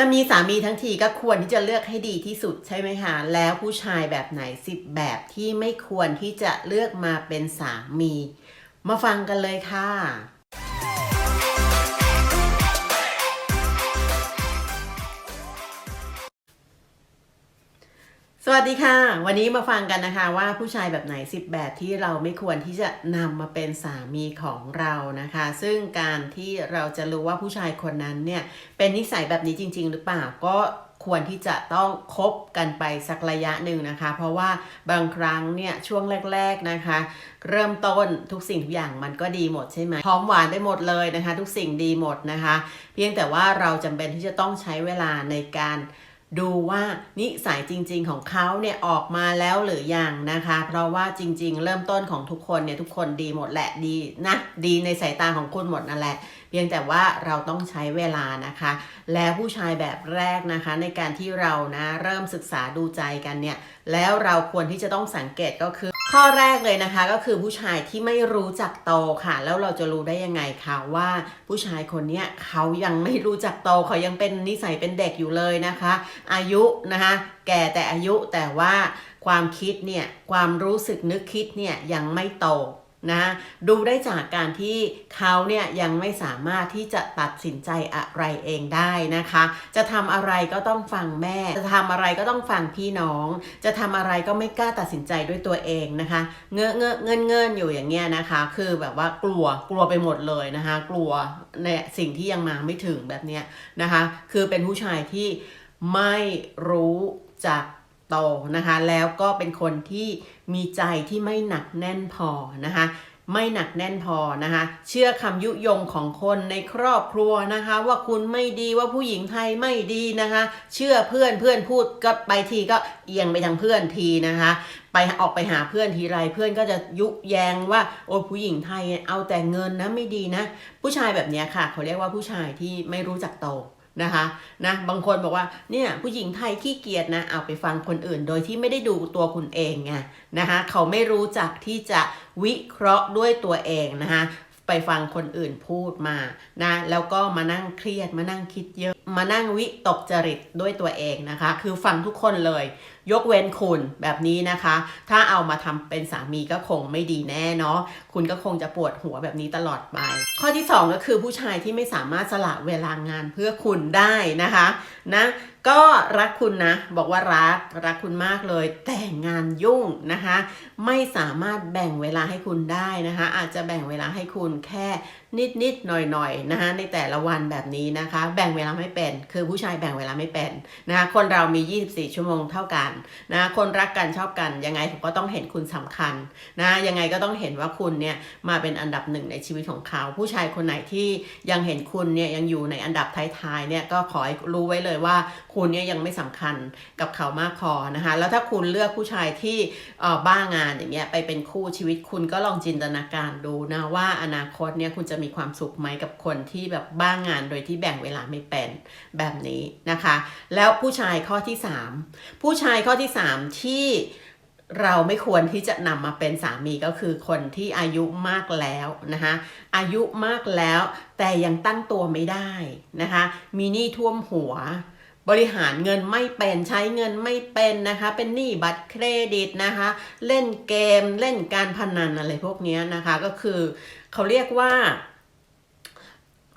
จะมีสามีทั้งทีก็ควรที่จะเลือกให้ดีที่สุดใช่ไหมคะแล้วผู้ชายแบบไหนสิบแบบที่ไม่ควรที่จะเลือกมาเป็นสามี มาฟังกันเลยค่ะ วัสดีค่ะ วันนี้มาฟังกันนะคะว่าผู้ชายแบบไหน 10 แบบที่เราไม่ควรที่จะนำมาเป็นสามีของเรานะคะ ซึ่งการที่เราจะรู้ว่าผู้ชายคนนั้นเนี่ยเป็นนิสัยแบบนี้จริง ๆ หรือเปล่าก็ควรที่จะต้องคบกันไปสักระยะหนึ่งนะคะ เพราะว่าบางครั้งเนี่ยช่วงแรก ๆนะคะ เริ่มต้นทุกสิ่งทุกอย่างมันก็ดีหมดใช่ไหมพร้อมหวานได้หมดเลยนะคะ ทุกสิ่งดีหมดนะคะ เพียงแต่ว่าเราจำเป็นที่จะต้องใช้เวลาในการ ดูว่านิสัยจริงๆของเขาเนี่ยออกมาแล้วหรือยังนะคะ เพราะว่าจริงๆ เริ่มต้นของทุกคนเนี่ยทุกคนดีหมดแหละดีนะดีในสายตาของคุณหมดนั่นแหละ เพียงแต่ว่าเราต้องใช้เวลานะคะ แล้วผู้ชายแบบแรกนะคะ ในการที่เรานะเริ่มศึกษาดูใจกันเนี่ยแล้วเราควรที่จะต้องสังเกตก็คือ ข้อแรกเลยนะคะก็คือผู้ชายที่ไม่รู้จักโตค่ะ แล้วเราจะรู้ได้ยังไงคะว่าผู้ชายคนนี้เขายังไม่รู้จักโตเขายังเป็นนิสัยเป็นเด็กอยู่เลยนะคะ อายุนะคะแก่แต่อายุแต่ว่าความคิดเนี่ยความรู้สึกนึกคิดเนี่ยยังไม่โต นะดูได้จากการที่เขาเนี่ยยังไม่สามารถที่จะตัดสินใจอะไรเองได้นะคะ จะทำอะไรก็ต้องฟังแม่ จะทำอะไรก็ต้องฟังพี่น้อง จะทำอะไรก็ไม่กล้าตัดสินใจด้วยตัวเองนะคะ เงอะเงอะเงินเงินอยู่อย่างเงี้ยนะคะ คือแบบว่ากลัวกลัวไปหมดเลยนะคะ กลัวในสิ่งที่ยังมาไม่ถึงแบบเนี้ยนะคะ คือเป็นผู้ชายที่ไม่รู้จัก โตนะคะ แล้วก็เป็นคนที่มีใจที่ไม่หนักแน่นพอนะคะไม่หนักแน่นพอนะคะ เชื่อคำยุยงของคนในครอบครัวนะคะ ว่าคุณไม่ดีว่าผู้หญิงไทยไม่ดีนะคะ เชื่อเพื่อนเพื่อนพูดก็ไปทีก็เอียงไปทางเพื่อนทีนะคะ ไปออกไปหาเพื่อนทีไรเพื่อนก็จะยุแยงว่าโอ้ผู้หญิงไทยเอาแต่เงินนะไม่ดีนะ ผู้ชายแบบนี้ค่ะ เขาเรียกว่าผู้ชายที่ไม่รู้จักโต นะคะนะบางคนบอกว่าเนี่ยผู้หญิงไทยขี้เกียจนะเอาไปฟังคนอื่น โดยที่ไม่ได้ดูตัวคุณเองไงนะคะเขาไม่รู้จักที่จะวิเคราะห์ด้วยตัวเองนะคะไปฟังคนอื่นพูดมานะแล้วก็มานั่งเครียดมานั่งคิดเยอะ มานั่งวิตกจริตด้วยตัวเองนะคะ คือฟังทุกคนเลย ยกเว้นคุณแบบนี้นะคะ ถ้าเอามาทำเป็นสามีก็คงไม่ดีแน่เนาะคุณก็คงจะปวดหัวแบบนี้ตลอดไป ข้อที่ 2 ก็คือผู้ชายที่ไม่สามารถสละเวลางานเพื่อคุณได้นะคะนะก็รักคุณนะ บอกว่ารักรักคุณมากเลย แต่งานยุ่งนะคะ ไม่สามารถแบ่งเวลาให้คุณได้นะคะ อาจจะแบ่งเวลาให้คุณแค่นิดนิดหน่อยหน่อยนะคะในแต่ละวันแบบนี้นะคะ แบ่งเวลาไม่เป็น คือผู้ชายแบ่งเวลาไม่เป็นนะคะคนเรามี 24 ชั่วโมงเท่ากันนะคนรักกันชอบกันยังไงผมก็ต้องเห็นคุณสำคัญนะยังไงก็ต้องเห็นว่าคุณเนี่ยมาเป็นอันดับหนึ่งในชีวิตของเขา ผู้ชายคนไหนที่ยังเห็นคุณเนี่ยยังอยู่ในอันดับท้ายๆเนี่ยก็ขอให้รู้ไว้เลยว่าคุณเนี่ยยังไม่สำคัญกับเขามากพอนะคะแล้วถ้าคุณเลือกผู้ชายที่บ้างานอย่างเงี้ยไปเป็นคู่ชีวิตคุณก็ลองจินตนาการดูนะว่าอนาคตเนี่ยคุณจะมีความสุขไหมกับคนที่แบบบ้างานโดยที่แบ่งเวลาไม่เป็นแบบนี้นะคะ แล้วผู้ชายข้อที่ 3 ผู้ชายข้อที่ 3 ที่เราไม่ควรที่จะนำมาเป็นสามีก็คือคนที่อายุมากแล้วนะคะอายุมากแล้วแต่ยังตั้งตัวไม่ได้นะคะมีหนี้ท่วมหัว บริหารเงินไม่เป็นใช้เงินไม่เป็นนะคะเป็นหนี้บัตรเครดิตนะคะเล่นเกมเล่นการพนันอะไรพวกนี้นะคะก็คือเขาเรียกว่า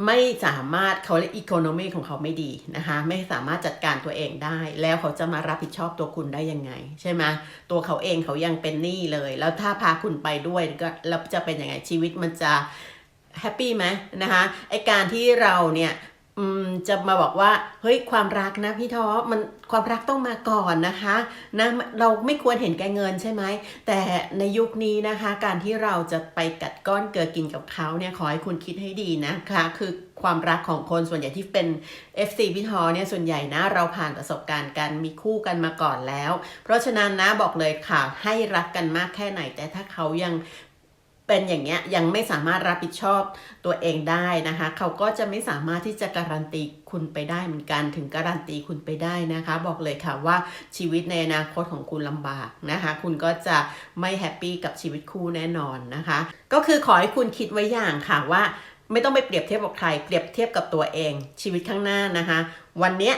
ไม่สามารถเขาเรียกอีโคโนมีของเขาไม่ดีนะคะ ไม่สามารถจัดการตัวเองได้ แล้วเขาจะมารับผิดชอบตัวคุณได้ยังไง ใช่ไหมตัวเขาเองเขายังเป็นหนี้เลย แล้วถ้าพาคุณไปด้วยก็แล้วจะเป็นยังไงชีวิตมันจะแฮปปี้ไหมนะคะไอการที่เราเนี่ย จะมาบอกว่าเฮ้ยความรักนะพี่ท้อมันความรักต้องมาก่อนนะคะนะเราไม่ควรเห็นแก่เงินใช่ไหมแต่ในยุคนี้นะคะ การที่เราจะไปกัดก้อนเกลือกินกับเขาเนี่ยขอให้คุณคิดให้ดีนะคะ คือความรักของคนส่วนใหญ่ที่เป็น FC พี่ทอเนี่ยส่วนใหญ่นะเราผ่านประสบการณ์กันมีคู่กันมาก่อนแล้ว เพราะฉะนั้นนะบอกเลยค่ะให้รักกันมากแค่ไหน แต่ถ้าเขายัง เป็นอย่างเงี้ยยังไม่สามารถรับผิดชอบตัวเองได้นะคะ เขาก็จะไม่สามารถที่จะการันตีคุณไปได้เหมือนกันถึงการันตีคุณไปได้นะคะ บอกเลยค่ะว่าชีวิตในอนาคตของคุณลำบากนะคะ คุณก็จะไม่แฮปปี้กับชีวิตคู่แน่นอนนะคะ ก็คือขอให้คุณคิดไว้อย่างค่ะว่าไม่ต้องไปเปรียบเทียบกับใคร เปรียบเทียบกับตัวเอง ชีวิตข้างหน้านะคะ วันเนี้ย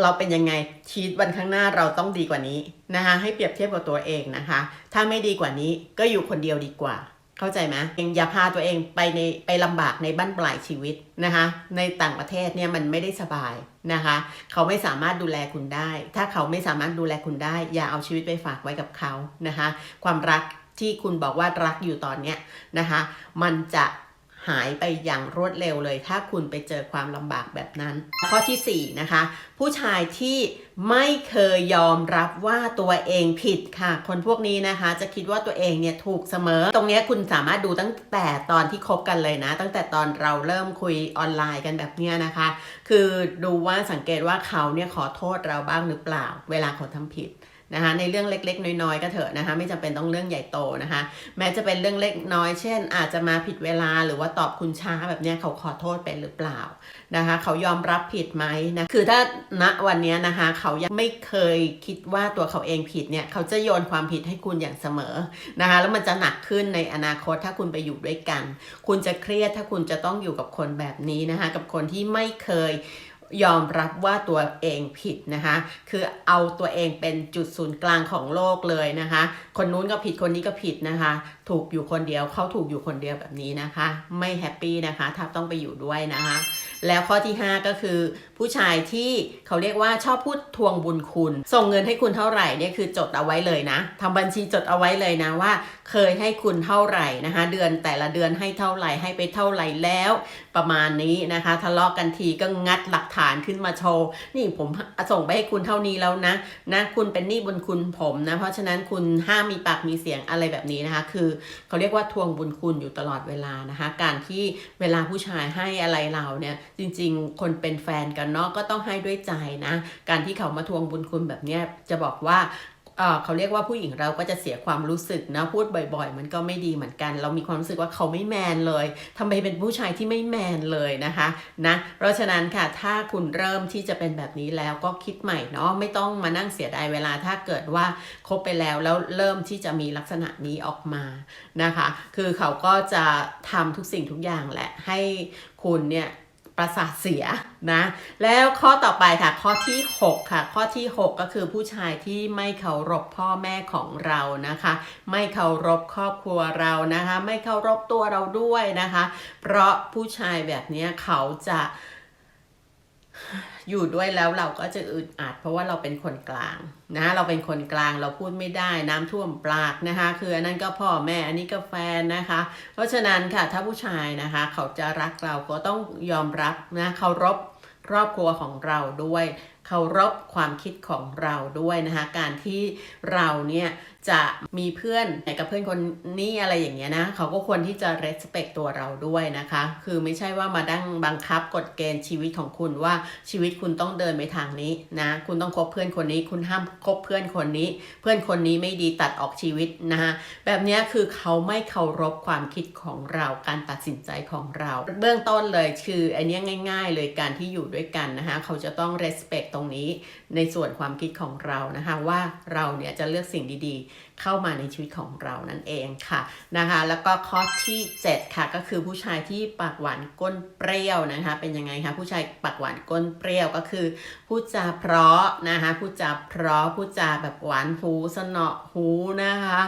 เราเป็นยังไงชีวิตวันข้างหน้าเราต้องดีกว่านี้นะคะ ให้เปรียบเทียบกับตัวเองนะคะ ถ้าไม่ดีกว่านี้ก็อยู่คนเดียวดีกว่า เข้าใจไหมอย่าพาตัวเองไปในไปลำบากในบ้านปลายชีวิตนะคะ ในต่างประเทศเนี่ยมันไม่ได้สบายนะคะ เขาไม่สามารถดูแลคุณได้ ถ้าเขาไม่สามารถดูแลคุณได้ อย่าเอาชีวิตไปฝากไว้กับเขานะคะ ความรักที่คุณบอกว่ารักอยู่ตอนเนี้ยนะคะ มันจะ หายไปอย่างรวดเร็วเลย ถ้าคุณไปเจอความลำบากแบบนั้น ข้อที่4นะคะ ผู้ชายที่ไม่เคยยอมรับว่าตัวเองผิดค่ะ คนพวกนี้นะคะ จะคิดว่าตัวเองเนี่ยถูกเสมอ ตรงนี้คุณสามารถดูตั้งแต่ตอนที่คบกันเลยนะ ตั้งแต่ตอนเราเริ่มคุยออนไลน์กันแบบเนี้ยนะคะ คือดูว่าสังเกตว่าเขาเนี่ยขอโทษเราบ้างหรือเปล่า เวลาเขาทำผิด นะคะในเรื่องเล็กๆ น้อยๆก็เถอะนะคะไม่จำเป็นต้องเรื่องใหญ่โตนะคะ แม้จะเป็นเรื่องเล็กน้อย เช่น อาจจะมาผิดเวลาหรือว่าตอบคุณช้าแบบเนี้ยเขาขอโทษไปหรือเปล่านะคะเขายอมรับผิดไหมนะคือถ้าณวันนี้นะคะเขายังไม่เคยคิดว่าตัวเขาเองผิดเนี่ยเขาจะโยนความผิดให้คุณอย่างเสมอนะคะแล้วมันจะหนักขึ้นในอนาคตถ้าคุณไปอยู่ด้วยกัน คุณจะเครียดถ้าคุณจะต้องอยู่กับคนแบบนี้นะคะกับคนที่ไม่เคย ยอมรับว่าตัวเองผิดนะคะ คือเอาตัวเองเป็นจุดศูนย์กลางของโลกเลยนะคะ คนนู้นก็ผิดคนนี้ก็ผิดนะคะ ถูกอยู่คนเดียวเขาถูกอยู่คนเดียวแบบนี้นะคะ ไม่แฮปปี้นะคะ ถ้าต้องไปอยู่ด้วยนะคะ แล้วข้อที่ 5 ก็คือผู้ชายที่เขาเรียกว่าชอบพูดทวงบุญคุณ ส่งเงินให้คุณเท่าไหร่เนี่ยคือจดเอาไว้เลยนะทำบัญชีจดเอาไว้เลยนะว่า เคยให้คุณเท่าไหร่นะคะ เดือนแต่ละเดือนให้เท่าไหร่ให้ไปเท่าไหร่แล้ว ประมาณนี้นะคะ ทะเลาะกันทีก็งัดหลักฐานขึ้นมาโชว์นี่ผมส่งไปให้คุณเท่านี้แล้วนะนะคุณเป็นหนี้บุญคุณผมนะ เพราะฉะนั้นคุณห้ามมีปากมีเสียงอะไรแบบนี้นะคะ คือเขาเรียกว่าทวงบุญคุณอยู่ตลอดเวลานะคะ การที่เวลาผู้ชายให้อะไรเราเนี่ยจริง ๆ คนเป็นแฟนกันเนาะก็ต้องให้ด้วยใจนะ การที่เขามาทวงบุญคุณแบบเนี้ยจะบอกว่าเขาเรียกว่าผู้หญิงเราก็จะเสียความรู้สึกนะพูดบ่อย ๆ มันก็ไม่ดีเหมือนกัน เรามีความรู้สึกว่าเขาไม่แมนเลยทำไมเป็นผู้ชายที่ไม่แมนเลยนะคะนะเพราะฉะนั้นค่ะถ้าคุณเริ่มที่จะเป็นแบบนี้แล้วก็คิดใหม่เนาะไม่ต้องมานั่งเสียดายเวลาถ้าเกิดว่าคบไปแล้วแล้วเริ่มที่จะมีลักษณะนี้ออกมานะคะ คือเขาก็จะทำทุกสิ่งทุกอย่างแหละให้คุณเนี่ย ประสาทเสียนะ แล้วข้อต่อไปค่ะข้อที่ 6 ค่ะ ข้อที่ 6 ก็คือผู้ชายที่ไม่เคารพพ่อแม่ของเรานะคะ ไม่เคารพครอบครัวเรานะคะ ไม่เคารพตัวเราด้วยนะคะ เพราะผู้ชายแบบนี้เขาจะ อยู่ด้วยแล้วเราก็จะอึดอัด เพราะว่าเราเป็นคนกลางนะเราเป็นคนกลางเราพูดไม่ได้น้ำท่วมปากนะคะ คืออันนั้นก็พ่อแม่อันนี้ก็แฟนนะคะ เพราะฉะนั้นค่ะถ้าผู้ชายนะคะ เขาจะรักเราก็ต้องยอมรับนะเคารพครอบครัวของเราด้วยเคารพความคิดของเราด้วยนะคะ การที่เราเนี่ย จะมีเพื่อนกับเพื่อนคนนี้อะไรอย่างเงี้ยนะเขาก็ควรที่จะ respect ตัวเราด้วยนะคะ คือไม่ใช่ว่ามาดั้งบังคับกฎเกณฑ์ชีวิตของคุณว่าชีวิตคุณต้องเดินไปทางนี้นะคุณต้องคบเพื่อนคนนี้ คุณห้ามคบเพื่อนคนนี้ เพื่อนคนนี้ไม่ดีตัดออกชีวิตนะคะแบบเนี้ยคือเขาไม่เคารพความคิดของเราการตัดสินใจของเรา เบื้องต้นเลยคืออันนี้ง่าย ๆ เลยการที่อยู่ด้วยกันนะคะเขาจะต้อง respect ตรงนี้ ในส่วนความคิดของเรานะคะว่าเราเนี่ยจะเลือกสิ่งดีๆ เข้ามาในชีวิตของเรานั่นเองค่ะนะคะแล้วก็ข้อที่ 7 ค่ะก็คือผู้ชายที่ปากหวานก้นเปรี้ยวนะคะเป็นยังไงคะผู้ชายปากหวานก้นเปรี้ยวก็คือพูดจาเพราะนะคะพูดจาเพราะพูดจาแบบหวานหูสนอหูนะคะ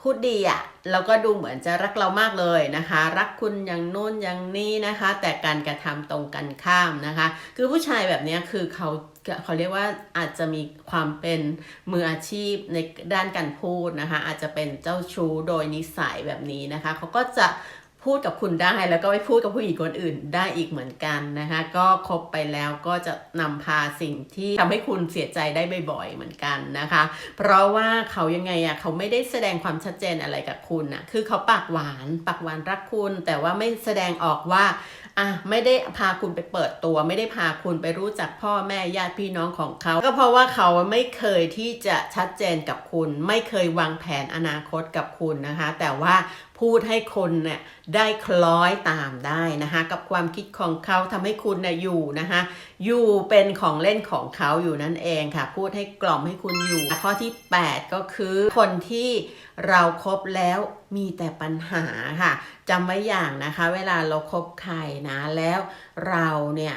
พูดดีอะแล้วก็ดูเหมือนจะรักเรามากเลยนะคะ รักคุณอย่างโน้นอย่างนี้นะคะ แต่การกระทำตรงกันข้ามนะคะ คือผู้ชายแบบนี้คือเขา เขาเรียกว่าอาจจะมีความเป็นมืออาชีพในด้านการพูดนะคะ อาจจะเป็นเจ้าชู้โดยนิสัยแบบนี้นะคะ เขาก็จะพูดกับคุณได้แล้วก็ไปพูดกับผู้หญิงคนอื่นได้อีกเหมือนกันนะคะ ก็คบไปแล้วก็จะนำพาสิ่งที่ทำให้คุณเสียใจได้บ่อยๆเหมือนกันนะคะ เพราะว่าเขายังไงอะเขาไม่ได้แสดงความชัดเจนอะไรกับคุณอะคือเขาปากหวานปากหวานรักคุณ แต่ว่าไม่แสดงออกว่า อะไม่ได้พาคุณไปเปิดตัว ไม่ได้พาคุณไปรู้จักพ่อแม่ญาติพี่น้องของเขา ก็เพราะว่าเขาไม่เคยที่จะชัดเจนกับคุณ ไม่เคยวางแผนอนาคตกับคุณนะคะ แต่ว่าพูดให้คนเนี่ยได้คล้อยตามได้นะคะกับความคิดของเขาทำให้คุณเนี่ยอยู่นะคะอยู่เป็นของเล่นของเขาอยู่นั่นเองค่ะ พูดให้กล่อมให้คุณอยู่ ข้อที่ 8 ก็คือคนที่เราครบแล้วมีแต่ปัญหาค่ะจำไว้อย่างนะคะ เวลาเราคบใครนะแล้วเราเนี่ย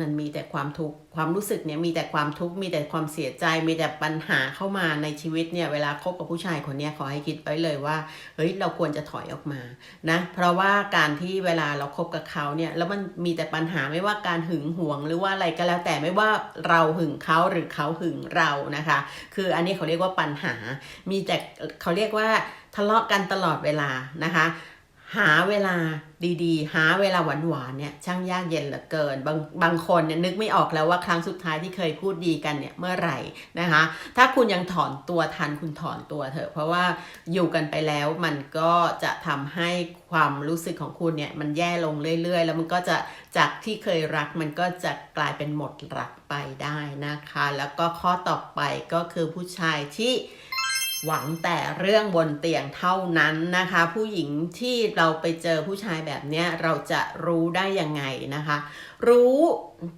มันมีแต่ความทุกข์ความรู้สึกเนี่ยมีแต่ความทุกข์มีแต่ความเสียใจ มีแต่ปัญหาเข้ามาในชีวิตเนี่ยเวลาคบกับผู้ชายคนเนี้ยขอให้คิดไว้เลยว่าเฮ้ยเราควรจะถอยออกมานะเพราะว่าการที่เวลาเราคบกับเขาเนี่ยแล้วมันมีแต่ปัญหาไม่ว่าการหึงหวง หรือว่าอะไรก็แล้วแต่ไม่ว่าเราหึงเขาหรือเขาหึงเรานะคะ คืออันนี้เขาเรียกว่าปัญหา มีแต่เขาเรียกว่าทะเลาะกันตลอดเวลานะคะ หาเวลาดีๆ หาเวลาหวานๆเนี่ยช่างยากเย็นเหลือเกิน บางบางคนเนี่ยนึกไม่ออกแล้วว่าครั้งสุดท้ายที่เคยพูดดีกันเนี่ยเมื่อไหร่นะคะ ถ้าคุณยังถอนตัวทันคุณถอนตัวเถอะ เพราะว่าอยู่กันไปแล้วมันก็จะทำให้ความรู้สึกของคุณเนี่ยมันแย่ลงเรื่อยๆ แล้วมันก็จะจากที่เคยรักมันก็จะกลายเป็นหมดรักไปได้นะคะ แล้วก็ข้อต่อไปก็คือผู้ชายที่ หวังแต่เรื่องบนเตียงเท่านั้นนะคะ ผู้หญิงที่เราไปเจอผู้ชายแบบนี้เราจะรู้ได้ยังไงนะคะ รู้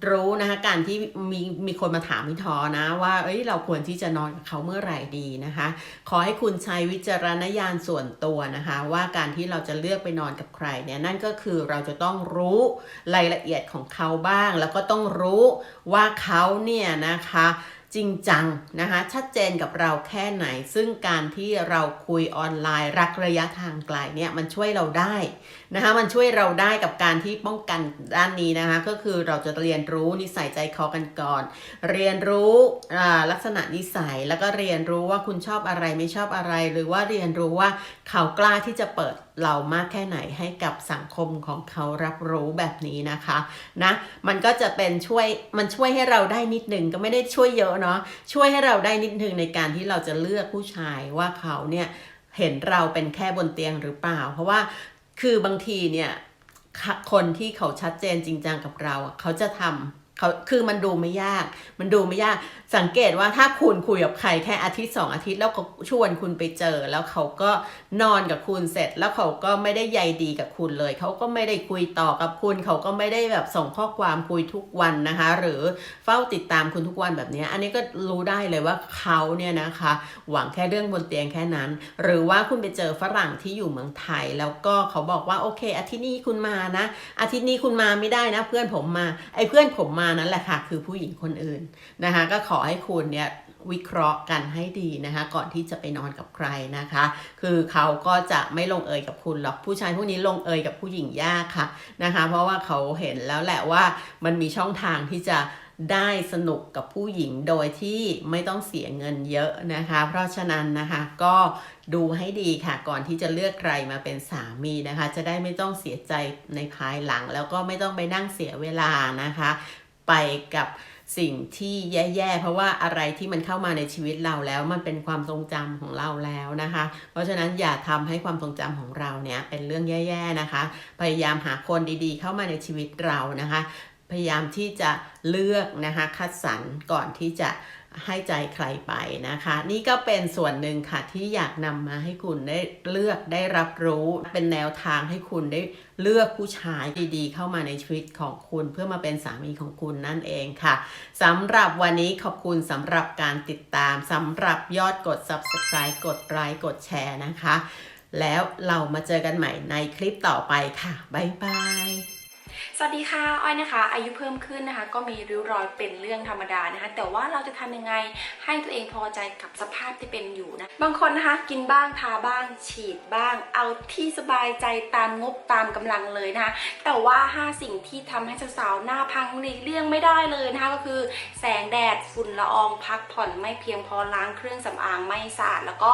รู้นะคะการที่มีมีคนมาถามพี่ทอนะว่าเอ้ยเราควรที่จะนอนกับเขาเมื่อไหร่ดีนะคะ ขอให้คุณใช้วิจารณญาณส่วนตัวนะคะ ว่าการที่เราจะเลือกไปนอนกับใครเนี่ยนั่นก็คือเราจะต้องรู้รายละเอียดของเขาบ้าง แล้วก็ต้องรู้ว่าเขาเนี่ยนะคะ จริงจังนะคะชัดเจนกับเราแค่ไหน ซึ่งการที่เราคุยออนไลน์ รักระยะทางไกลเนี่ยมันช่วยเราได้นะคะมันช่วยเราได้กับการที่ป้องกันด้านนี้นะคะก็คือเราจะเรียนรู้นิสัยใจคอกันก่อน เรียนรู้ลักษณะนิสัยแล้วก็เรียนรู้ว่าคุณชอบอะไรไม่ชอบอะไร หรือว่าเรียนรู้ว่าเขากล้าที่จะเปิดเรามากแค่ไหนให้กับสังคมของเขารับรู้แบบนี้นะคะนะมันก็จะเป็นช่วยมันช่วยให้เราได้นิดหนึ่งก็ไม่ได้ช่วยเยอะเนาะช่วยให้เราได้นิดหนึ่งในการที่เราจะเลือกผู้ชายว่าเขาเนี่ยเห็นเราเป็นแค่บนเตียงหรือเปล่า เพราะว่าคือบางทีเนี่ยคนที่เขาชัดเจนจริงจังกับเราเขาจะทำ เขาคือมันดูไม่ยาก มันดูไม่ยาก สังเกตว่าถ้าคุณคุยกับใครแค่อาทิตย์สองอาทิตย์แล้วเขาชวนคุณไปเจอ แล้วเขาก็นอนกับคุณเสร็จ แล้วเขาก็ไม่ได้ใยดีกับคุณเลย เขาก็ไม่ได้คุยต่อกับคุณ เขาก็ไม่ได้แบบส่งข้อความคุยทุกวันนะคะ หรือเฝ้าติดตามคุณทุกวันแบบนี้ อันนี้ก็รู้ได้เลยว่าเขาเนี่ยนะคะ หวังแค่เรื่องบนเตียงแค่นั้น หรือว่าคุณไปเจอฝรั่งที่อยู่เมืองไทย แล้วก็เขาบอกว่าโอเคอาทิตย์นี้คุณมานะอาทิตย์นี้คุณมาไม่ได้นะ เพื่อนผมมาไอ้เพื่อนผมมานั่นแหละค่ะ คือผู้หญิงคนอื่นนะคะ ก็ขอให้คุณเนี่ยวิเคราะห์กันให้ดีนะคะ ก่อนที่จะไปนอนกับใครนะคะ คือเขาก็จะไม่ลงเอยกับคุณหรอกผู้ชายพวกนี้ลงเอยกับผู้หญิงยากค่ะนะคะ เพราะว่าเขาเห็นแล้วแหละว่ามันมีช่องทางที่จะได้สนุกกับผู้หญิงโดยที่ไม่ต้องเสียเงินเยอะนะคะ เพราะฉะนั้นนะคะก็ดูให้ดีค่ะ ก่อนที่จะเลือกใครมาเป็นสามีนะคะ จะได้ไม่ต้องเสียใจในภายหลัง แล้วก็ไม่ต้องไปนั่งเสียเวลานะคะ ไปกับสิ่งที่แย่ ๆ เพราะว่าอะไรที่มันเข้ามาในชีวิตเราแล้ว มันเป็นความทรงจำของเราแล้วนะคะ เพราะฉะนั้นอย่าทำให้ความทรงจำของเราเนี่ยเป็นเรื่องแย่ ๆ นะคะ พยายามหาคนดีๆ เข้ามาในชีวิตเรานะคะ พยายามที่จะเลือกนะคะคัดสรรก่อนที่จะ ให้ใจใครไปนะคะ นี่ก็เป็นส่วนหนึ่งค่ะที่อยากนำมาให้คุณได้เลือกได้รับรู้ เป็นแนวทางให้คุณได้เลือกผู้ชายดีๆ เข้ามาในชีวิตของคุณเพื่อมาเป็นสามีของคุณนั่นเองค่ะสำหรับวันนี้ขอบคุณสำหรับการติดตามสำหรับยอดกด subscribe กดไลค์กดแชร์นะคะ แล้วเรามาเจอกันใหม่ในคลิปต่อไปค่ะ บ๊ายบาย สวัสดีค่ะอ้อยนะคะ อายุเพิ่มขึ้นนะคะ ก็มีริ้วรอยเป็นเรื่องธรรมดานะคะ แต่ว่าเราจะทำยังไงให้ตัวเองพอใจกับสภาพที่เป็นอยู่นะ บางคนนะคะ กินบ้างทาบ้าง ฉีดบ้าง เอาที่สบายใจตามงบตามกำลังเลยนะคะ แต่ว่า 5 สิ่งที่ทำให้สาวๆหน้าพังหลีกเลี่ยงไม่ได้เลยนะคะก็คือ แสงแดดฝุ่นละอองพักผ่อนไม่เพียงพอล้างเครื่องสำอางไม่สะอาดแล้วก็